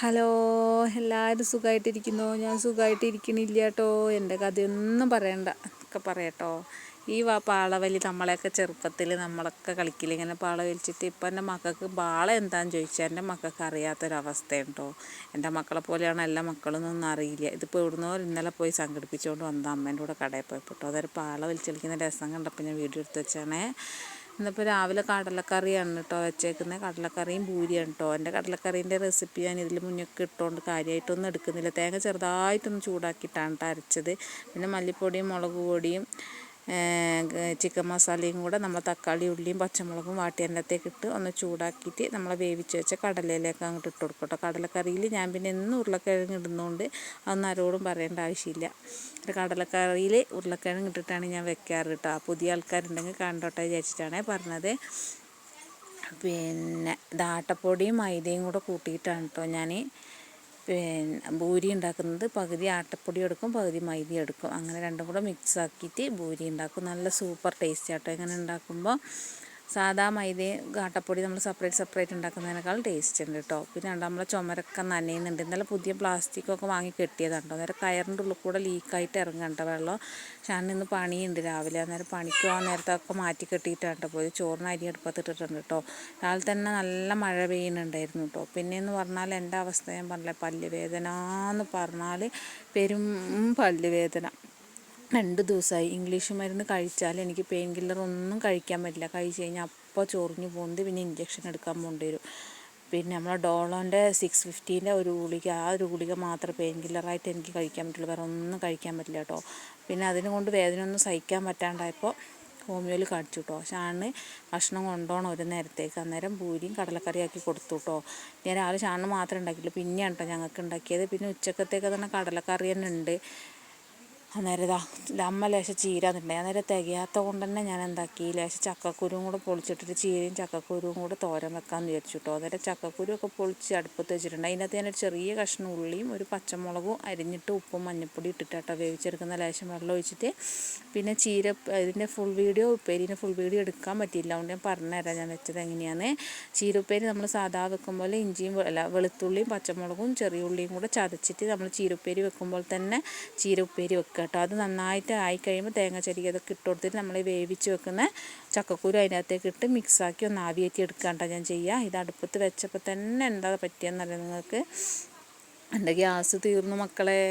Hello എല്ലാവരും സുഖമായിട്ടിരിക്കുന്നു ഞാൻ സുഖമായിട്ടിരിക്കണില്ല കേട്ടോ എന്റെ കഥയൊന്നും പറയണ്ട. ഒക്കെ പറയട്ടോ. ഈ വാ പാളവലി നമ്മളെയൊക്കെ ചെറുപ്പത്തിൽ നമ്മളൊക്കെ കളിക്കില്ല? ഇങ്ങനെ പാള വലിച്ചിട്ട് ഇപ്പം എന്റെ മക്കൾക്ക് പാള എന്താണെന്ന് ചോദിച്ചാൽ എന്റെ മക്കൾക്ക് അറിയാത്തൊരവസ്ഥയുണ്ടോ? എന്റെ മക്കളെ പോലെയാണ് എല്ലാ മക്കളൊന്നും അറിയില്ല. ഇതിപ്പോൾ ഇവിടുന്ന് ഇന്നലെ പോയി സംഘടിപ്പിച്ചുകൊണ്ട് വന്ന അമ്മേന്റെ കൂടെ കടയിൽ പോയപ്പോട്ടോ അതൊരു പാള വലിച്ച് കളിക്കുന്ന രസം കണ്ടപ്പോൾ ഞാൻ വീഡിയോ എടുത്ത് വെച്ചാണേ. ഇന്നിപ്പോൾ രാവിലെ കടലക്കറിയാണ് കേട്ടോ വെച്ചേക്കുന്നത് കടലക്കറിയും പൂരിയാണ് കേട്ടോ എന്റെ കടലക്കറീന്റെ റെസിപ്പി ഞാൻ ഇതിൽ മുന്നൊക്കെ ഇട്ടുകൊണ്ട് കാര്യമായിട്ടൊന്നും എടുക്കുന്നില്ല. തേങ്ങ ചെറുതായിട്ടൊന്ന് ചൂടാക്കിയിട്ടാണ് കേട്ടോ അരച്ചത്. പിന്നെ മല്ലിപ്പൊടിയും മുളക് പൊടിയും ചിക്കൻ മസാലയും കൂടെ നമ്മൾ തക്കാളി ഉള്ളിയും പച്ചമുളകും വാട്ടി അതിനകത്തേക്ക് ഇട്ട് ഒന്ന് ചൂടാക്കിയിട്ട് നമ്മൾ വേവിച്ച് വെച്ച കടലയിലേക്ക് അങ്ങോട്ട് ഇട്ട് കൊടുക്കും കേട്ടോ. കടലക്കറിയിൽ ഞാൻ പിന്നെ എന്നും ഉരുളക്കിഴങ്ങ് ഇടുന്നതുകൊണ്ട് അതൊന്നും ആരോടും പറയേണ്ട ആവശ്യമില്ല. കടലക്കറിയിൽ ഉരുളക്കിഴങ്ങ് ഇട്ടിട്ടാണ് ഞാൻ വെക്കാറ് കേട്ടോ. പുതിയ ആൾക്കാരുണ്ടെങ്കിൽ കണ്ടോട്ടെ വിചാരിച്ചിട്ടാണ് പറഞ്ഞത്. പിന്നെ ദാട്ടപ്പൊടിയും മൈദയും കൂടെ കൂട്ടിയിട്ടാണ് കേട്ടോ ഞാൻ പിന്നെ ഭൂരി ഉണ്ടാക്കുന്നത് പകുതി ആട്ടപ്പൊടി എടുക്കും പകുതി മൈദ എടുക്കും. അങ്ങനെ രണ്ടും കൂടെ മിക്സ് ആക്കിയിട്ട് ഭൂരി ഉണ്ടാക്കും. നല്ല സൂപ്പർ ടേസ്റ്റ് ആട്ടോ. ഇങ്ങനെ ഉണ്ടാക്കുമ്പോൾ സാധാ മൈദയും കാട്ടപ്പൊടി നമ്മൾ സെപ്പറേറ്റ് സെപ്പറേറ്റ് ഉണ്ടാക്കുന്നതിനേക്കാൾ ടേസ്റ്റ് ഉണ്ട് കേട്ടോ പിന്നെ നമ്മളെ ചുമരൊക്കെ നനയുന്നുണ്ട്. ഇന്നലെ പുതിയ പ്ലാസ്റ്റിക്കൊക്കെ വാങ്ങി കെട്ടിയതാണ് അന്നേരം കയറിന്റെ ഉള്ളിൽ കൂടെ ലീക്കായിട്ട് ഇറങ്ങണ്ട വെള്ളം. ഞാൻ ഇന്ന് പണിയുണ്ട് രാവിലെ. അന്നേരം പണിക്ക് പോകാൻ നേരത്തൊക്കെ മാറ്റി കെട്ടിയിട്ടാണ് പോയി ചോറിന് അരി അടുപ്പത്തിട്ടിട്ടുണ്ട് കേട്ടോ രാവിലെ തന്നെ നല്ല മഴ പെയ്യുന്നുണ്ടായിരുന്നു കേട്ടോ പിന്നെയെന്ന് പറഞ്ഞാൽ എന്റെ അവസ്ഥ ഞാൻ പറഞ്ഞില്ലേ പല്ലുവേദന എന്ന് പറഞ്ഞാൽ പെരും പല്ല് വേദന. രണ്ട് ദിവസമായി ഇംഗ്ലീഷ് മരുന്ന് കഴിച്ചാൽ എനിക്ക് പെയിൻ കില്ലർ ഒന്നും കഴിക്കാൻ പറ്റില്ല. കഴിച്ച് കഴിഞ്ഞാൽ അപ്പോൾ ചൊറിഞ്ഞു പോകുന്നത് പിന്നെ ഇഞ്ചക്ഷൻ എടുക്കാൻ പോകേണ്ടി വരും. പിന്നെ നമ്മളെ ഡോളോന്റെ സിക്സ് ഫിഫ്റ്റീന്റെ ഒരു ഗുളിക ആ ഒരു ഗുളിക മാത്രം പെയിൻ കില്ലറായിട്ട് എനിക്ക് കഴിക്കാൻ പറ്റുള്ളൂ. വേറെ ഒന്നും കഴിക്കാൻ പറ്റില്ല കേട്ടോ. പിന്നെ അതിനെ കൊണ്ട് വേദന ഒന്നും സഹിക്കാൻ പറ്റാണ്ടായപ്പോൾ ഹോമിയോയിൽ കാണിച്ചു കേട്ടോ ഷാണിന് ഭക്ഷണം കൊണ്ടുപോകണം ഒരു നേരത്തേക്ക്. അന്നേരം പൂരിയും കടലക്കറിയാക്കി കൊടുത്തു കേട്ടോ ഞാൻ രാവിലെ ഷാണിന് മാത്രമേ ഉണ്ടാക്കിയുള്ളൂ പിന്നെയാണ് കേട്ടോ ഞങ്ങൾക്ക് ഉണ്ടാക്കിയത്. പിന്നെ ഉച്ചക്കത്തേക്ക് തന്നെ കടലക്കറി തന്നെ ഉണ്ട്. അന്നേരം ഇതാ അമ്മ ലേശം ചീര തന്നിട്ടുണ്ടായി അന്നേരം തികയാത്ത കൊണ്ട് തന്നെ ഞാൻ എന്താക്കി ലേശം ചക്കക്കുരുവും കൂടെ പൊളിച്ചിട്ടിട്ട് ചീരയും ചക്കക്കുരുവും കൂടെ തോരൻ വെക്കാമെന്ന് വിചാരിച്ചു കേട്ടോ അന്നേരം ചക്കക്കുരു ഒക്കെ പൊളിച്ച് അടുപ്പത്ത് വെച്ചിട്ടുണ്ട്. അതിനകത്ത് ഞാനൊരു ചെറിയ കഷ്ണം ഉള്ളിയും ഒരു പച്ചമുളകും അരിഞ്ഞിട്ട് ഉപ്പും മഞ്ഞപ്പൊടി ഇട്ടിട്ടാട്ടോ വേവിച്ചെടുക്കുന്ന ലേശം വെള്ളം ഒഴിച്ചിട്ട് പിന്നെ ചീര ഇതിന്റെ ഫുൾ വീഡിയോ ഉപ്പേരിന്റെ ഫുൾ വീഡിയോ എടുക്കാൻ പറ്റിയില്ല. അതുകൊണ്ട് ഞാൻ പറഞ്ഞുതരാം ഞാൻ വെച്ചത് എങ്ങനെയാണ് ചീര ഉപ്പേരി നമ്മൾ സാധാ വെക്കുമ്പോൾ ഇഞ്ചിയും അല്ല വെളുത്തുള്ളിയും പച്ചമുളകും ചെറിയ ഉള്ളിയും കൂടെ ചതച്ചിട്ട് നമ്മൾ ചീര ഉപ്പേരി വെക്കുമ്പോൾ തന്നെ ചീര ഉപ്പേരി വെക്കുക കേട്ടോ. അത് നന്നായിട്ട് ആയി കഴിയുമ്പോൾ തേങ്ങ ചെരുകി അതൊക്കെ ഇട്ട് കൊടുത്തിട്ട് നമ്മൾ വേവിച്ച് വെക്കുന്ന ചക്കക്കുരു അതിനകത്തേക്ക് ഇട്ട് മിക്സാക്കി ഒന്ന് ആവിയേറ്റി എടുക്കാണ്ട ഞാൻ ചെയ്യുക ഇത് അടുപ്പത്ത് വെച്ചപ്പോൾ തന്നെ എന്താ പറ്റിയെന്നറിയാം നിങ്ങൾക്ക്? എന്റെ ഗ്യാസ് തീർന്നു മക്കളെ.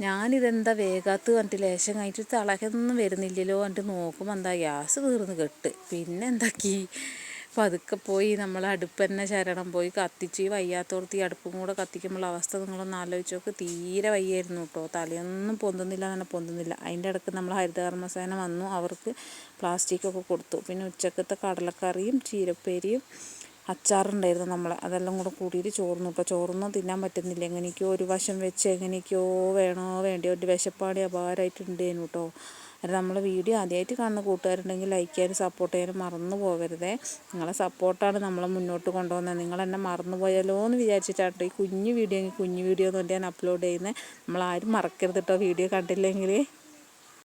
ഞാനിതെന്താ വേഗാത്ത് കണ്ടിട്ട് ലേശം കഴിഞ്ഞിട്ട് തിളകൊന്നും വരുന്നില്ലല്ലോ എന്നിട്ട് നോക്കുമ്പോൾ എന്താ ഗ്യാസ് തീർന്ന് കെട്ട്. പിന്നെ എന്താക്കി? പതുക്കെ പോയി നമ്മൾ അടുപ്പ് തന്നെ ശരണം പോയി കത്തിച്ച് ഈ വയ്യാത്തോർത്ത് ഈ അടുപ്പും കൂടെ കത്തിക്കുമ്പോൾ അവസ്ഥ നിങ്ങളൊന്ന് ആലോചിച്ച് നോക്ക്. തീരെ വയ്യായിരുന്നു കേട്ടോ തലയൊന്നും പൊന്തുന്നില്ല അങ്ങനെ പൊന്തുന്നില്ല. അതിന്റെ ഇടയ്ക്ക് നമ്മൾ ഹരിതകർമ്മസേന വന്നു. അവർക്ക് പ്ലാസ്റ്റിക്കൊക്കെ കൊടുത്തു. പിന്നെ ഉച്ചക്കത്തെ കടലക്കറിയും ചീരപ്പേരിയും അച്ചാറുണ്ടായിരുന്നു നമ്മൾ അതെല്ലാം കൂടെ കൂടിയിട്ട് ചോർന്നു. ഇപ്പോൾ ചോറൊന്നും തിന്നാൻ പറ്റുന്നില്ല. എങ്ങനെയൊക്കെയോ ഒരു വശം വെച്ച് എങ്ങനെയൊക്കെയോ വേണോ വേണ്ടിയോ ഒരു വിശപ്പാടി അപാരമായിട്ടുണ്ടേനു കേട്ടോ അത് നമ്മൾ വീഡിയോ ആദ്യമായിട്ട് കാണുന്ന കൂട്ടുകാരുണ്ടെങ്കിൽ ലൈക്ക് ചെയ്യാനും സപ്പോർട്ട് ചെയ്യാനും മറന്നു പോകരുതേ. നിങ്ങളെ സപ്പോർട്ടാണ് നമ്മളെ മുന്നോട്ട് കൊണ്ടുപോകുന്നത്. നിങ്ങൾ എന്നെ മറന്നു പോയാലോ എന്ന് വിചാരിച്ചിട്ടാണ് ഈ കുഞ്ഞു വീഡിയോ കുഞ്ഞു വീഡിയോ എന്ന് ഞാൻ അപ്ലോഡ് ചെയ്യുന്നത് നമ്മളാരും മറക്കരുത് കേട്ടോ വീഡിയോ കണ്ടില്ലെങ്കിൽ